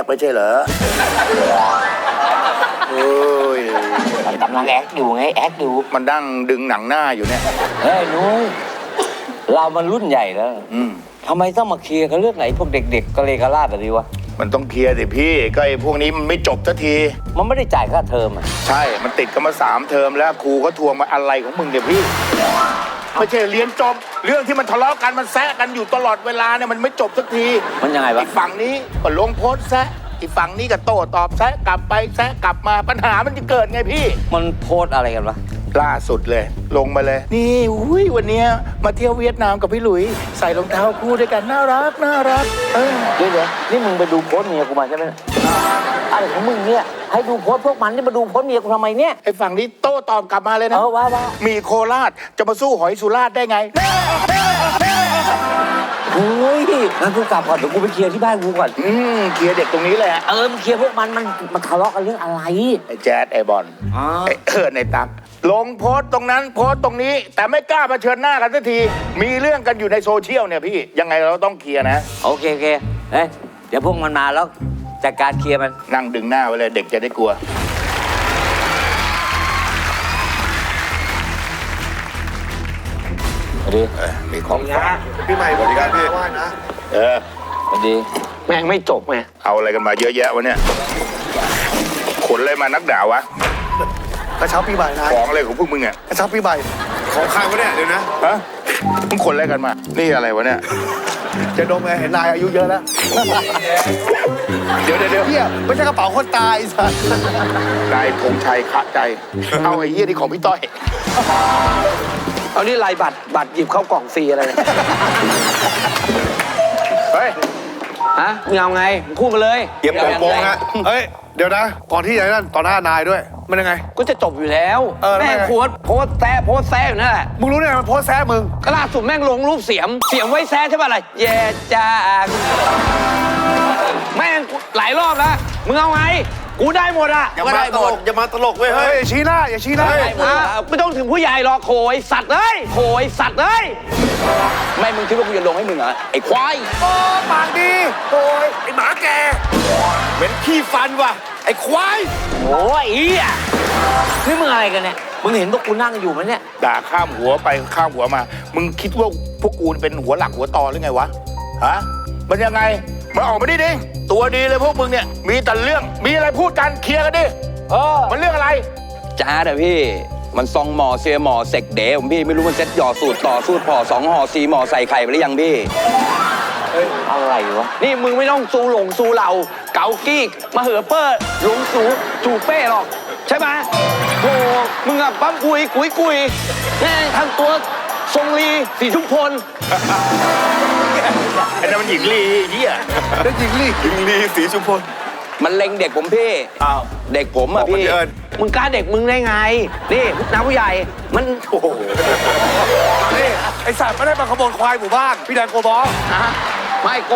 กไม่ใช่เหรอโอ้ยกำลังแอคอยู่ไงแอคอยู่มันดั้งดึงหนังหน้าอยู่เนี่ย เฮ้ยนุ้ยเรามันรุ่นใหญ่แล้วอืมทำไมต้องมาเคลียร์กันเรื่องไหนพวกเด็ก ๆกะเลกะลาดแบบนี้วะมันต้องเคลียร์สิพี่ก็ไอ้พวกนี้มันไม่จบสักที มันไม่ได้จ่ายค่าเทอมอะใช่ มันติดกันมาสามเทอมแล้วครูก็ทวงมาอะไรของมึงเนี่ยพี่ ไม่ใช่เรียนจบ เรื่องที่มันทะเลาะกันมันแซะกันอยู่ตลอดเวลาเนี่ยมันไม่จบสักทีมันยังไงวะ อีกฝั่งนี้ก็ลงโพสต์แซะอีกฝั่งนี้ก็โต้ตอบแซะกลับไปแซะกลับมาปัญหามันจะเกิดไงพี่ มันโพสต์อะไรกันวะ ล่าสุดเลย ลงมาเลย นี่อุ้ยวันเนี้ยมาเที่ยวเวียดนามกับพี่หลุย ใส่รองเท้าคู่ด้วยกันน่ารักน่ารัก เออ เดี๋ยวเดี๋ยวนี่มึงไปดูโพสต์เมียกูมาใช่ไหม อะไรของมึงเนี่ย ให้ดูโพสต์พวกมันนี่มาดูโพสต์เมียกูทำไมเนี่ย ไอ้ฝั่งนี้โต้ตอบกลับมาเลยเอนะอว่าว่ามีโคราชจะมาสู้หอยสุราษฎร์ได้ไงเฮ้ยงั้นกูกลับก่อนเดี๋ยวกูไปเคลียร์ที่บ้านกูก่อน อืมเคลียร์เด็กตรงนี้แหละ เออมึงเคลียร์พวกมันมันมันทะเลาะกันเรื่องอะไร ไอ้แจ๊ดไอ้บอลอ๋อ ไอ้เอิญไอ้ตักลงโพสต์ตรงนั้นโพสต์ตรงนี้ แต่ไม่กล้ามาเผชิญหน้ากันสักที มีเรื่องกันอยู่ในโซเชียลเนี่ยพี่ ยังไงเราต้องเคลียร์นะ โอเคโอเคเอ้ยเดี๋ยวพวกมันมาแล้ว จัดการเคลียร์มัน นั่งดึงหน้าไว้เลยเด็กจะได้กลัว สวัสดี เออมีของฝากพี่ใหม่บริการพี่ว่านะ เออ สวัสดี แม่งไม่จบไงเอาอะไรกันมาเยอะแยะวะเนี่ย ขนอะไรมานักด่าวะ กระเช้าปีใหม่นายของอะไรของพวกมึงอะกระเช้าปีใหม่ของใครวะเนี่ยเดี๋ยวนะ ฮะ มึงขนอะไรกันมา นี่อะไรวะเนี่ย จะดมไงเห็นนายอายุเยอะแล้ว เดี๋ยวเดี๋ยวเดี๋ยวเฮียไม่ใช่กระเป๋าคนตายไอ้สัสนายธงชัยคะใจ เอาไอ้เหี้ยนี่ของพี่ต้อย เอานี่ลายบัตรบัตรหยิบเข้ากล่องฟรีอะไรเนี่ยเฮ้ยฮะมึงเอาไงมึงพูดมาเลยเก็บโป่งๆฮะเฮ้ย เดี๋ยวนะ ก่อนที่จะนั่นต่อหน้านายด้วย มันยังไง ก็จะจบอยู่แล้ว เออแล้วแม่งไง โพสต์โพสต์แซ่โพสต์แซ่อยู่นั่นแหละมึงรู้ได้ไงมันโพสต์แซ่มึง ก็ล่าสุดแม่งลงรูปเสียม เสียมไว้แซ่ใช่ป่ะล่ะแย่จากแม่งหลายรอบแล้ว มึงเอาไง กูได้หมดอะอย่ามาตลกอย่ามาตลกเว้ยเฮ้ยอย่าชี้หน้าอย่าชี้หน้าอะไม่ต้องถึงผู้ใหญ่หรอกโขยสัตว์เอ้ยโขยสัตว์เอ้ยไม่มึงคิดว่ากูจะลงให้มึงเหรอไอ้ควาย โอ้ปากดีโอ้ยไอหมาแกเหม็นขี้ฟันว่ะ ไอควาย โอ้ยอีอะนี่มึงอะไรกันเนี่ย มึงเห็นพวกกูนั่งอยู่ไหมเนี่ย ด่าข้ามหัวไปข้ามหัวมา มึงคิดว่าพวกกูเป็นหัวหลักหัวตอหรือไงวะ ฮะ มันยังไงมาออกมาดิดิ ตัวดีเลยพวกมึงเนี่ย มีแต่เรื่อง มีอะไรพูดกันเคลียร์กันดิ เออ มันเรื่องอะไร จ้าเด้อพี่ มันซองหมอเสียหมอเสกเด๋ผมพี่ไม่รู้มันเซ็ตหยอดสูตรต่อสูตรพอสองห่อสีหมอใส่ไข่ไปหรือยังพี่ อะไรวะ นี่มึงไม่ต้องซูหลงซูเหล่า เกากี้มาเหอเปอร์หลงสูจูเป้หรอก ใช่ไหมโธ่มึงอะปั๊มกุยกุยกุยแม่งทำตัวทรงลีสีทุกพลไอ้นั่นมันหญิงลีเหี้ยแล้วหญิงลี่หญิงลี่สีชุมพลมันเล็งเด็กผมพี่ อ้าว เด็กผมอะบอกมันพี่เอิญมึงกล้าเด็กมึงได้ไง นี่น้าผู้ใหญ่ มัน โอ้โห นี่ ไอสัตว์ไม่ได้มาขโมยควายหมู่บ้าน พี่แดงโกบอลอะ ไม่โก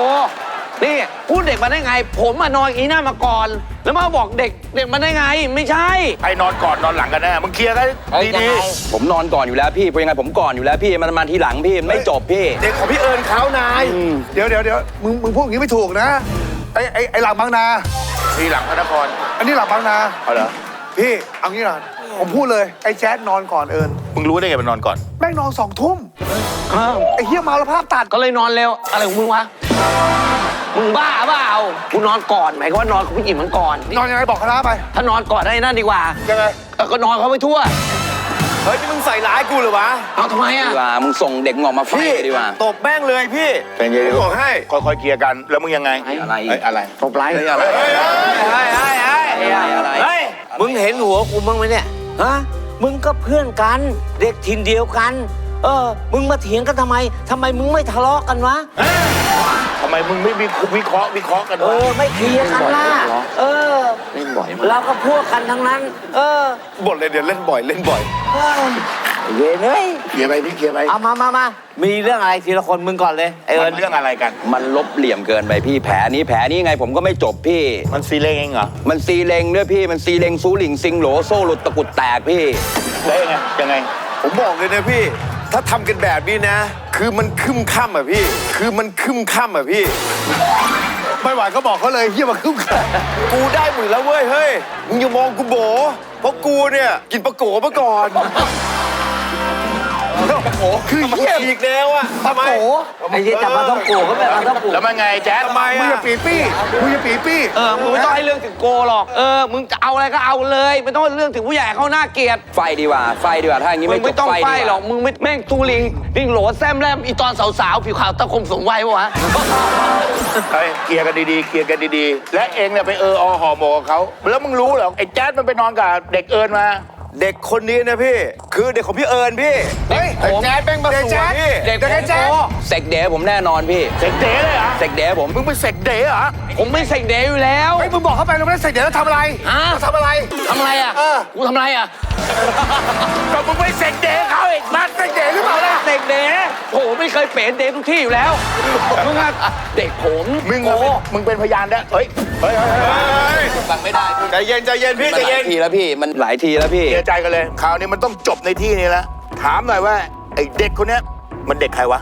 นี่พูดเด็กมาได้ไง ผมมานอนอีหน้ามาก่อน แล้วมาบอกเด็กเด็กมาได้ไง ไม่ใช่ ไอ้นอนก่อนนอนหลังกันแน่มึงเคลียร์กันเฮ้ยยังดีไงผมนอนก่อนอยู่แล้วพี่เพราะยังไงผมก่อนอยู่แล้วพี่มันมาทีหลังพี่มันไม่จบพี่เด็กของพี่เอิญเขานาย เดี๋ยวเดี๋ยวเดี๋ยวมึงมึงพูดอย่างนี้ไม่ถูกนะไอไอไอหลังบางนาๆทีหลังพระนครอันนี้หลังบางนาเอาเหรอพี่เอางี้นะผมพูดเลยไอ้แจ๊ดนอนก่อนเอิญมึงรู้ได้ไงมันนอนก่อน แม่งนอนสองทุ่มอ้าว ไอ้เฮียเมาแล้วภาพตัดก็เลยนอนเร็ว อะไรของมึงวะ มึงบ้าเปล่ากูนอนก่อนหมายความว่านอนกับผู้หญิงมันก่อนนี่นอนยังไงบอกคณะไป ถ้านอนก่อนได้นั่นดีกว่ายังไง เออก็นอนเขาไปทั่ว เฮ้ยนี่มึงใส่ร้ายกูเหรอวะ เอาทำไมอะ ดีกว่ามึงส่งเด็กมึงออกมาไฟดีกว่า ตบแม่งเลยพี่เป็นไงผมบอกให้ค่อยๆเคลียร์กัน แล้วมึงยังไงอะไร เฮ้ยอะไรตบไลค์เฮ้ยอะไร เฮ้ยเฮ้ยเฮ้ยเฮ้ยเฮ้ยอะไร เฮ้ยมึงเห็นหัวกูบ้างไหมเนี่ยฮะมึงก็เพื่อนกัน เด็กถิ่นเดียวกัน เออ มึงมาเถียงกันทำไมทำไมมึงไม่ทะเลาะกันวะ ทำไมมึงไม่มีวิเคราะห์วิเคราะห์กันเอวะอ ไม่เคลียร์กันล่ะ เออ เล่นบ่อยมากเราก็พวกกันทั้งนั้น เออบ่นเลยเดี๋ยวเล่นบ่อยเล่นบ่อยเออเวนเฮ้ยเคลียร์ไปพี่เคลียร์ไปเอามามามามีเรื่องอะไรทีละคนมึงก่อนเลยไอเอิมัญนเรื่องอะไรกัน มันลบเหลี่ยมเกินไปพี่แผลนี้แผลนี้ไงผมก็ไม่จบพี่ มันซีเล่งเองเหรอมันซีเลงด้วยพี่มันซีเลงซูหลิงซิงโหลโซ่หลุดตะกรุดแตกพี่ได้ยังไงยังไงผมบอกเลยนะพี่ ถ้าทำกันแบบนี้นะ คือมันคึมค่ำอะพี่ คือมันคึมค่ำอะพี่ ไม่ไหวก็บอกเขาเลยเฮียมาคึ้มกันกูได้หมื่นแล้วเว้ยเฮ้ย มึงอย่ามองกูโบเพราะกูเนี่ย กินปลาโกมาก่อน คือเฮียอีกแนวอะทำไม ไอ้ยี่จับมาต้องโกก็แบบมาต้องโกแล้วมันไงแจ๊ดทำไมมึงอะอย่าปีปี้มึงอย่าปีปี้เออมึงไม่ต้องให้เรื่องถึงโกหรอก เออ มึงจะเอาอะไรก็เอาเลย ไม่ต้องให้เรื่องถึงผู้ใหญ่เขาน่าเกลียด ไฟดีกว่า ไฟดีกว่า ถ้าอย่างนี้มึไม่งจไม่บต้องไฟไฟดีกว่าหรอก มึงไม่แม่งตูลิงลิงโหลแซมแรมอีตอนสาวๆ ผิวขาวตะคมสูงวัยปะวะ เฮ้ยเคลียร์กันดีๆเคลียร์กันดีๆ และเองเนี่ยไปเอออห่อหมกกับเขาแล้วมึงรู้เหรอไอ้แจ๊ดมันไปนอนกับเด็กเอิญมา เด็กคนนี้นะพี่ คือเด็กของพี่เอิญพี่ เฮ้ยแต่แจ๊ดแม่งมาสวยพี่ เด็กเด็กไอ้แจ๊ดโก เสกเดย์ผมแน่นอนพี่เสกเด๋เลยเหรอเสกเดย์ผม มึงเป็นเสกเด๋เหรอผมไม่ใส่เดย์อยู่แล้วเฮ้ยมึงบอกเขาไปแล้วไม่ได้เสร็จเดี๋ยวแล้วทำอะไรฮะทำอะไร ทำอะไรอะเออ กูทำอะไรอะก็มึงไปเสกเด๋เขาอีกมาเสกเด๋หรือเปล่าล่ะเด็กเดย์โอ้โหไม่เคยเป๋เดย์ทุกที่อยู่แล้วมึงอะเด็กผมมึงอะเป็นมึงเป็นพยานได้เฮ้ยเฮ้ยเฮ้ยเฮ้ยฟังไม่ได้พี่ใจเย็นใจเย็นพี่มันใจหลาเย็ยนทีแล้วพี่มันหลายทีแล้วพี่ เสียใจกันเลยคราวนี้มันต้องจบในที่นี้แล้วถามหน่อยว่าไอ้เด็กคนเนี้ยมันเด็กใครวะ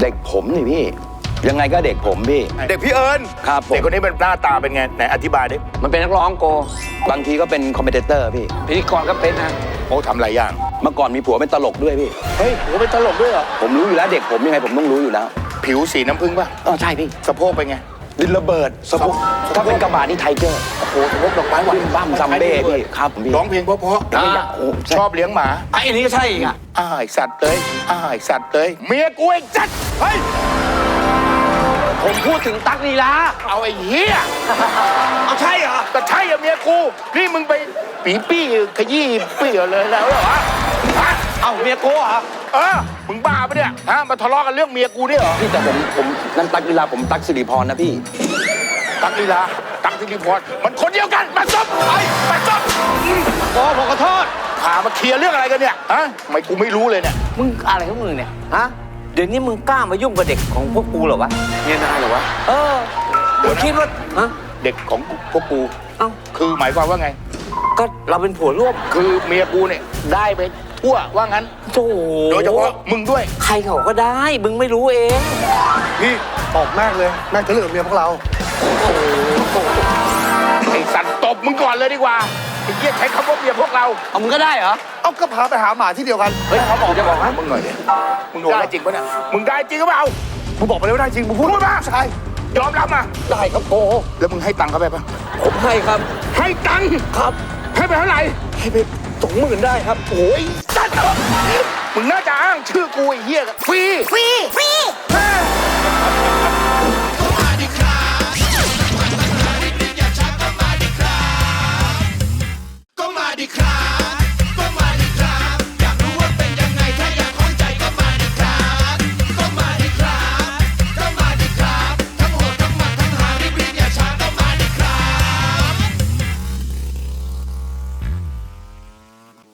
เด็กผมนี่พี่ ยังไงก็เด็กผมพี่ เด็กพี่เอิญครับผเด็กมคนนี้เป็นหน้าตาเป็นไงไหนอธิบายดิมันเป็นนักร้องโก บางทีก็เป็นคอมเมนเตอร์พี่ พิธีกรก็เป็นนะ โอ้ทำหลายอย่าง เมื่อก่อนมีผัวเป็นตลกด้วยพี่ เฮ้ยโหเป็นตลกด้วยเหรอ ผมรู้อยู่แล้วเด็กผมยังไงผมต้องรู้อยู่แล้วผิวสีน้ำผึ้งป่ะอ๋อใช่พี่ สะโพกเป็นไง ดินระเบิดสะโพกถ้าเป็นกระบะนี่ไทเกอร์โอ้โหสะโพกดอกไม้หวานบิมบั้มซัมเบ้พี่ครับพี่ร้องเพลงเพราะอ่าๆโอ้ใช่ชอบเลี้ยงหมาไอ้นี่ก็ใช่อีกอะอ้าวไอ้สัตว์เลยอ้าวไอ้สัตว์เลยเมียกูไอ้จัด เฮ้ย ผมพูดถึงตั๊กลีลาเอาไอ้เหี้ยเอาใช่เหรอก็ใช่อะเมียกู นี่มึงไปปีปี้ขยี้เปี่ยเลยแล้วเหรอฮะเอาเมียโกเหรอเออ มึงบ้าปะเนี่ย ฮะ มาทะเลาะกันเรื่องเมียกูเนี่ยเหรอ พี่แต่ผมผมนั่นตักกีฬาผมตักสิริพรนะพี่ตักลีลา ตักสิริพร มันคนเดียวกัน มาซบไอ้มาซบโอ้ผมขอโทษ พามาเคลียร์เรื่องอะไรกันเนี่ย ฮะทำไมกูไม่รู้เลยเนี่ย มึงอะไรของมึงเนี่ย ฮะเดี๋ยวนี้มึงกล้ามายุ่งกับเด็กของพวกกูเหรอวะเนี่ยนายเหรอวะ เออมึงคิดว่าฮะ เด็กของพวกกูเอ้า คือหมายความว่าไง ก็เราเป็นผัวร่วมคือเมียกูเนี่ยได้ไปทั่วว่างั้น โอ้โหโดยเฉพาะมึงด้วย ใครเขาก็ได้ มึงไม่รู้เอง พี่ตอบแม่งเลย แม่งจะเลือกเมียพวกเรา ไอ้สัตว์ตบมึงก่อนเลยดีกว่าไอ้เหี้ยใช้คำว่าเมียพวกเรา เอามึงก็ได้เหรอ เอาก็พาไปหาหมาที่เดียวกัน เฮ้ยเขาบอกจะบอกนะมึงหน่อยดิมึงโดนได้จริงปะเนี่ย มึงได้จริงหรือเปล่า มึงบอกไปเลยว่าได้จริง มึงพูดพูดมาใช่ ยอมรับมา ได้ครับโกแล้วมึงให้ตังค์เขาไปปะผมให้ครับ ให้ตังค์ ครับ ให้ไปเท่าไหร่ ให้ไปสองหมื่นได้ครับ โอ้ยสัตว์มึงน่าจะอ้างชื่อกูไอ้เหี้ยฟรี ฟรี ฟรี time.